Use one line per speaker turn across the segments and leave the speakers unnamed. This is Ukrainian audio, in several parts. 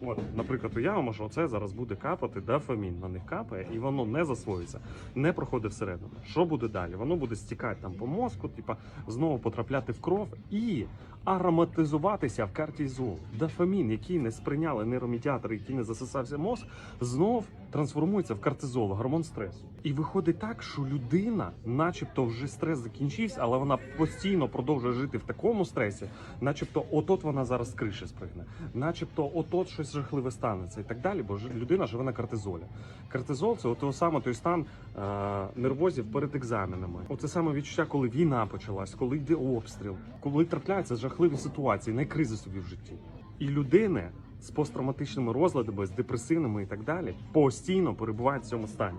От, наприклад, уявимо, що це зараз буде капати дофамін, на них капає, і воно не засвоюється, не проходить всередину. Що буде далі? Воно буде стікати там по мозку, типа знову потрапляти в кров і ароматизуватися в картізол. Дофамін, який не сприйняли нейромедіатори, який не засосався мозк, знов трансформується в кортизол, гормон стресу. І виходить так, що людина, начебто, вже стрес закінчився, але вона постійно продовжує жити в такому стресі, начебто, отот вона зараз з криші спригне, начебто, отот щось жахливе станеться і так далі. Бо людина живе на кортизолі. Кортизол це от саме той стан е, нервозів перед екзаменами. Оце саме відчуття, коли війна почалась, коли йде обстріл, коли трапляються жахливі ситуації, найкризи собі в житті. І людини з посттравматичними розладами, з депресивними і так далі, постійно перебувають в цьому стані.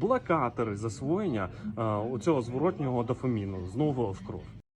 блокатори засвоєння цього оцього зворотнього дофаміну знову в кров.